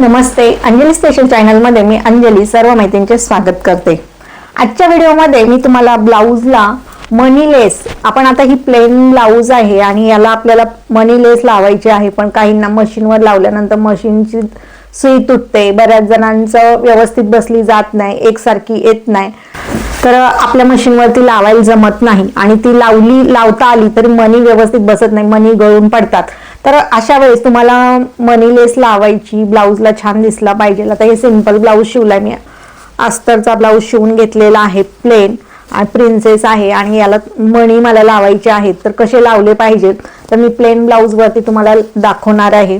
नमस्ते. Anjali special चॅनलमध्ये मी अंजली सर्व माहितींचे स्वागत करते. आजच्या व्हिडिओमध्ये मी तुम्हाला ब्लाऊजला मनी लेस आपण आता ही प्लेन ब्लाऊज आहे आणि याला आपल्याला मनी लेस लावायची आहे पण काहींना मशीनवर लावल्यानंतर मशीनची सुई तुटते बऱ्याच जणांचं व्यवस्थित बसली जात नाही एकसारखी येत नाही. तर आपल्या मशीनवरती लावायला जमत नाही आणि ती लावली लावता आली तरी मनी व्यवस्थित बसत नाही मनी गळून पडतात. तर अशा वेळेस तुम्हाला मनी लेस लावायची ब्लाऊजला छान दिसला पाहिजे. आता हे सिंपल ब्लाऊज शिवला मी. अस्तरचा ब्लाऊज शिवून घेतलेला आहे प्लेन प्रिन्सेस आहे आणि याला मणी मला लावायचे आहेत तर कसे लावले पाहिजेत? तर मी प्लेन ब्लाऊजवरती तुम्हाला दाखवणार आहे.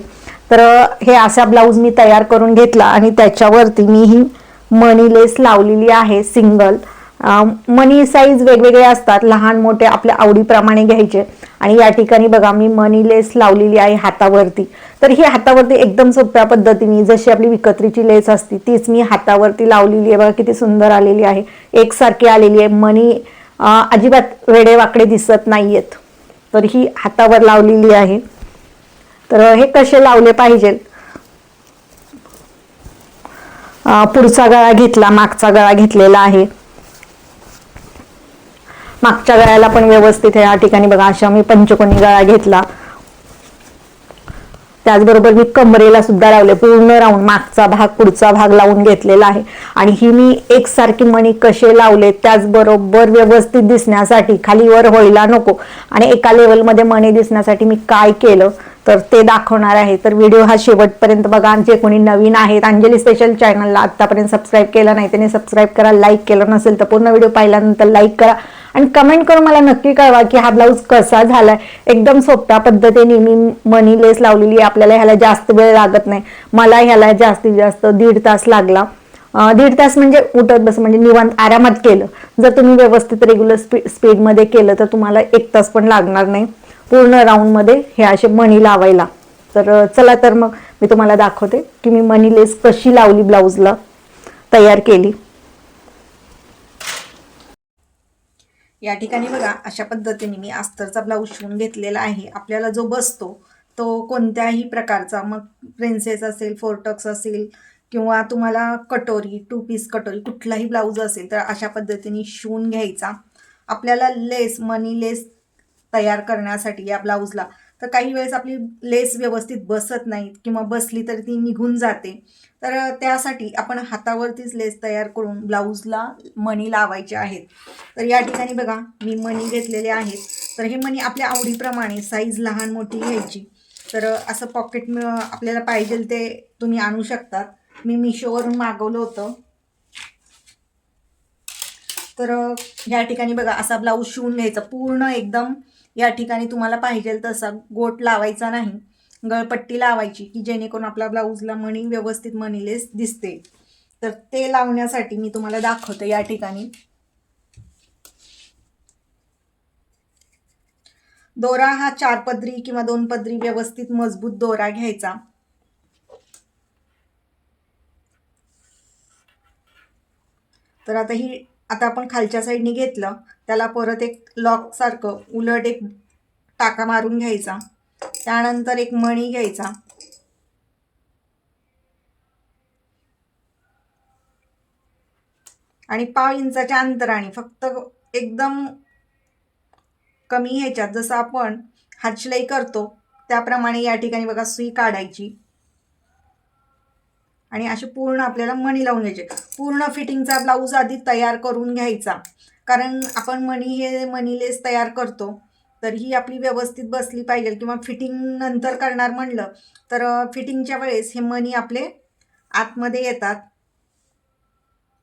तर हे असा ब्लाऊज मी तयार करून घेतला आणि त्याच्यावरती मी ही मनी लेस लावलेली आहे सिंगल मनी साईज वेगवेगळे असतात. लहान मोठे आपल्या आवडीप्रमाणे घ्यायचे. आणि या ठिकाणी बघा मी मनी लेस लावलेली आहे हातावरती. तर ही हातावरती एकदम सोप्या पद्धतीने जशी आपली विकत्रीची लेस असते तीच मी हातावरती लावलेली आहे. बघा किती सुंदर आलेली आहे. एकसारखी आलेली आहे. मनी अजिबात वेडेवाकडे दिसत नाहीयेत. तर ही हातावर लावलेली आहे. तर हे कसे लावले पाहिजेत पुढचा गळा घेतला मागचा गळा घेतलेला आहे. मागच्या गळ्याला पण व्यवस्थित आहे. या ठिकाणी बघा अशा मी पंचकोनी गळा घेतला. त्याचबरोबर मी कमरेला सुद्धा लावले. पूर्ण राऊंड मागचा भाग पुढचा भाग लावून घेतलेला आहे. आणि ही मी एकसारखी मणी कसे लावले त्याचबरोबर व्यवस्थित दिसण्यासाठी खाली वर व्हायला नको. आणि एका लेवलमध्ये मणी दिसण्यासाठी मी काय केलं तर ते दाखवणार आहे. तर व्हिडिओ हा शेवटपर्यंत बघा. जे कोणी नवीन आहेत अंजली स्पेशल चॅनलला आत्तापर्यंत सबस्क्राईब केलं नाही त्याने सबस्क्राईब करा. लाईक केलं नसेल तर पूर्ण व्हिडिओ पाहिल्यानंतर लाईक करा. आणि कमेंट करून मला नक्की कळवा की हा ब्लाऊज कसा झालाय. एकदम सोप्या पद्धतीने मी मनी लेस लावलेली आपल्याला ह्याला जास्त वेळ लागत नाही. मला ह्याला जास्तीत जास्त दीड तास लागला. दीड तास म्हणजे उठत बस म्हणजे निवांत आरामात केलं. जर तुम्ही व्यवस्थित रेग्युलर स्पी स्पीडमध्ये केलं तर तुम्हाला एक तास पण लागणार नाही. पूर्ण राऊंडमध्ये हे असे मणी लावायला. तर चला तर मग मी तुम्हाला दाखवते की मी मनी लेस कशी लावली ब्लाऊजला तयार केली. या ठिकाणी बघा अशा पद्धतीने मी अस्तरचा ब्लाऊज शिवून घेतलेला आहे. आपल्याला जो बसतो तो कोणत्याही प्रकारचा मग प्रिन्सेस असेल फोरटक्स असेल किंवा तुम्हाला कटोरी टू पीस कटोरी कुठलाही ब्लाऊज असेल तर अशा पद्धतीने शिवून घ्यायचा. आपल्याला लेस मनी लेस तयार करण्यासाठी या ब्लाऊजला तर काही वेळेस आपली लेस व्यवस्थित बसत नाहीत किंवा बसली तर ती निघून जाते. तर त्यासाठी आपण हातावरतीच लेस तयार करून ब्लाऊजला मणी लावायचे आहेत. तर या ठिकाणी बघा मी मणी घेतलेले आहेत. तर हे मणी आपल्या आवडीप्रमाणे साईज लहान मोठी घ्यायची. तर असं पॉकेट आपल्याला पाहिजे ते तुम्ही आणू शकतात. मी मिशोवरून मागवलं होतं. तर या ठिकाणी बघा असा ब्लाऊज शिवून घ्यायचा. पूर्ण एकदम या ठिकाणी तुम्हाला पाहिजे तसा गोट लावायचा नाही. गळपट्टी लावायची की जेणेकरून आपला ब्लाऊजला मणी व्यवस्थित मणीलेस दिसते. तर ते लावण्यासाठी मी तुम्हाला दाखवते या ठिकाणी. दोरा हा चार पदरी किंवा दोन पदरी व्यवस्थित मजबूत दोरा घ्यायचा. तर आता ही आता आपण खालच्या साईडने घेतलं त्याला परत एक लॉक सारखं उलट एक टाका मारून घ्यायचा. त्यानंतर एक मणी घ्यायचा. आणि पाव इंचाच्या अंतराने फक्त एकदम कमी ह्याच्यात जसं आपण हातशिलाई करतो त्याप्रमाणे या ठिकाणी बघा सुई काढायची. आणि असे पूर्ण आपल्याला मणी लावून घ्यायचे. पूर्ण फिटिंगचा ब्लाऊज आधी तयार करून घ्यायचा. कारण आपण मणी हे मणीलेस तयार करतो तर ही आपली व्यवस्थित बसली पाहिजे. किंवा फिटिंग नंतर करणार म्हणलं तर फिटिंगच्या वेळेस हे मणी आपले आतमध्ये येतात.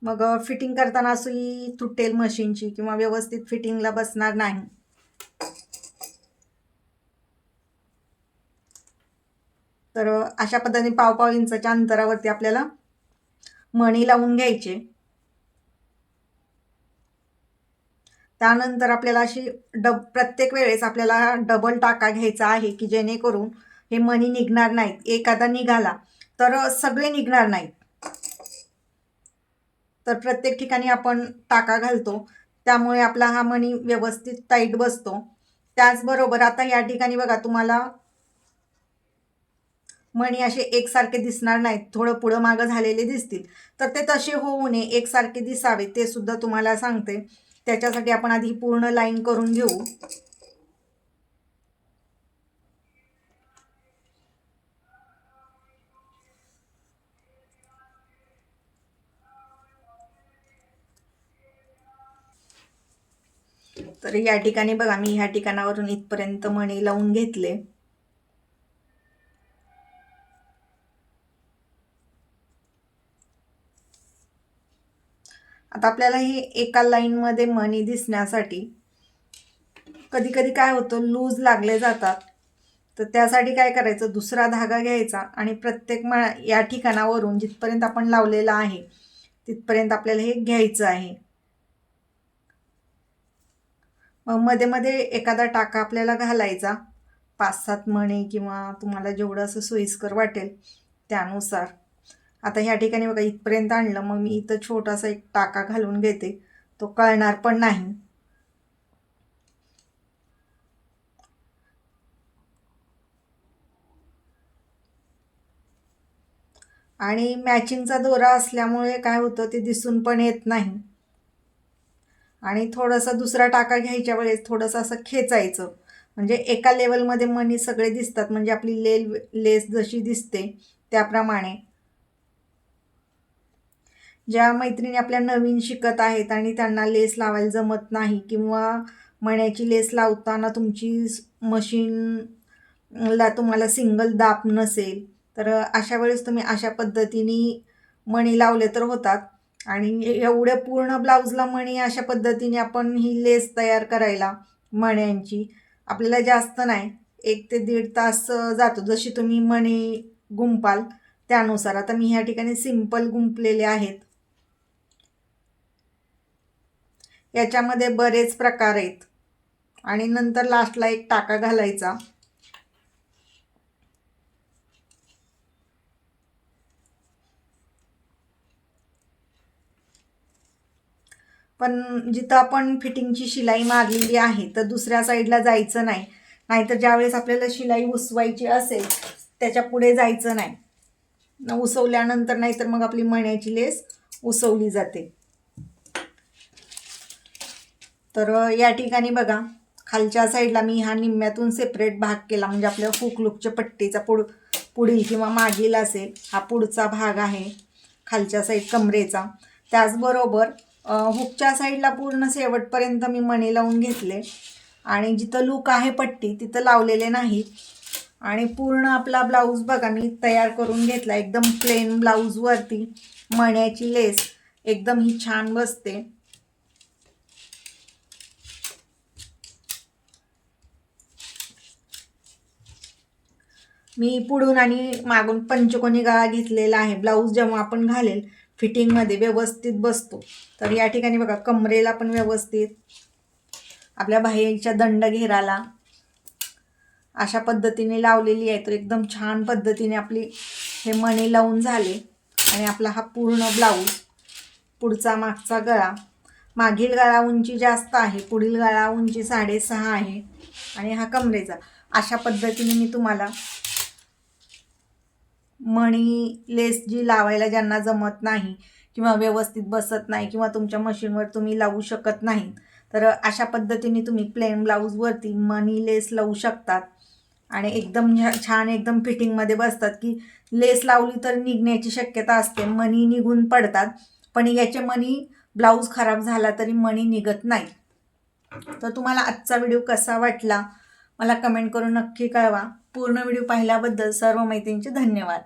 मग फिटिंग करताना सुई तुटेल मशीनची किंवा व्यवस्थित फिटिंगला बसणार नाही. तर अशा पद्धतीने पाव पाव इंचाच्या अंतरावरती आपल्याला मणी लावून घ्यायचे. त्यानंतर आपल्याला अशी डब प्रत्येक वेळेस आपल्याला डबल टाका घ्यायचा आहे की जेणेकरून हे मणी निघणार नाहीत. एखादा निघाला तर सगळे निघणार नाहीत. तर प्रत्येक ठिकाणी आपण टाका घालतो. त्यामुळे आपला हा मणी व्यवस्थित टाईट बसतो. त्याचबरोबर आता या ठिकाणी बघा तुम्हाला मणी असे एकसारखे दिसणार नाहीत. थोडं पुढं मागं झालेले दिसतील. तर ते तसे होऊ नये. एकसारखे दिसावे. ते सुद्धा तुम्हाला सांगते. त्याच्यासाठी आपण आधी पूर्ण लाईन करून घेऊ. तर या ठिकाणी बघा मी ह्या ठिकाणावरून इथपर्यंत मणी लावून घेतले. आता आपल्याला हे एका लाईनमध्ये मणी दिसण्यासाठी कधी कधी काय होतं लूज लागले जातात. तर त्यासाठी काय करायचं दुसरा धागा घ्यायचा आणि प्रत्येक मा या ठिकाणावरून जिथपर्यंत आपण लावलेला आहे तिथपर्यंत आपल्याला हे घ्यायचं आहे. मग मध्ये मध्ये एखादा टाका आपल्याला घालायचा. पाच सात मणे किंवा तुम्हाला जेवढं असं सोयीस्कर वाटेल त्यानुसार. आता ह्या ठिकाणी बघा इथपर्यंत आणलं मग मी इथं छोटासा एक टाका घालून घेते. तो कळणार पण नाही. आणि मॅचिंगचा दोरा असल्यामुळे काय होतं ते दिसून पण येत नाही. आणि थोडासा दुसरा टाका घ्यायच्या वेळेस थोडंसं असं खेचायचं. म्हणजे एका लेवलमध्ये मनी सगळे दिसतात. म्हणजे आपली लेल लेस जशी दिसते त्याप्रमाणे. ज्या मैत्रिणी आपल्या नवीन शिकत आहेत आणि त्यांना लेस लावायला जमत नाही किंवा मण्याची लेस लावताना तुमची मशीनला तुम्हाला सिंगल दाब नसेल तर अशा वेळेस तुम्ही अशा पद्धतीने मणी लावले तर होतात. आणि एवढ्या पूर्ण ब्लाऊजला मणी अशा पद्धतीने आपण ही लेस तयार करायला मण्यांची आपल्याला जास्त नाही एक ते दीड तास जातो. जशी तुम्ही मणी गुंपाल त्यानुसार. आता मी ह्या ठिकाणी सिंपल गुंपलेले आहेत. याच्यामध्ये बरेच प्रकार आहेत. आणि नंतर लास्टला एक टाका घालायचा. पण जिथं आपण फिटिंगची शिलाई मारलेली आहे तर दुसऱ्या साईडला जायचं नाही. नाहीतर ज्यावेळेस आपल्याला शिलाई उसवायची असेल त्याच्या पुढे जायचं नाही. उसवल्यानंतर नाही तर मग आपली मण्याची लेस उसवली जाते. तर या ठिकाणी बघा खालच्या साईडला मी हा निम्म्यातून सेपरेट भाग केला. म्हणजे आपल्या हुकलुकच्या पट्टीचा पुढ पुढील किंवा मागील असेल हा पुढचा भाग आहे खालच्या साईड कमरेचा. त्याचबरोबर हुकच्या साईडला पूर्ण शेवटपर्यंत मी मणी लावून घेतले. आणि जिथं लूक आहे पट्टी तिथं लावलेले नाहीत आणि पूर्ण आपला ब्लाऊज बघा मी तयार करून घेतला. एकदम प्लेन ब्लाऊजवरती मण्याची लेस एकदम ही छान बसते. मी पुढून आणि मागून पंचकोनी गळा घेतलेला आहे. ब्लाऊज जेव्हा आपण घालेल फिटिंगमध्ये व्यवस्थित बसतो. तर या ठिकाणी बघा कमरेला पण व्यवस्थित. आपल्या बाहेरच्या दंड घेराला अशा पद्धतीने लावलेली आहे. तर एकदम छान पद्धतीने आपली हे मणी लावून झाले. आणि आपला हा पूर्ण ब्लाऊज पुढचा मागचा गळा. मागील गळा उंची जास्त आहे. पुढील गळा उंची साडेसहा आहे. आणि हा कमरेचा. अशा पद्धतीने मी तुम्हाला मणी लेस जी लावायला ज्यांना जमत नाही किंवा व्यवस्थित बसत नाही किंवा तुमच्या मशीनवर तुम्ही लावू शकत नाही तर अशा पद्धतीने तुम्ही प्लेन ब्लाऊजवरती मनी लेस लावू शकतात. आणि एकदम छान एकदम फिटिंगमध्ये बसतात की लेस लावली तर निघण्याची शक्यता असते मनी निघून पडतात पण याचे मनी ब्लाऊज खराब झाला तरी मणी निघत नाही. तर तुम्हाला आजचा व्हिडिओ कसा वाटला? मला कमेंट करून नक्की कळवा. पूर्ण व्हिडिओ पाहिल्याबद्दल सर्व मैत्रिणींचे धन्यवाद.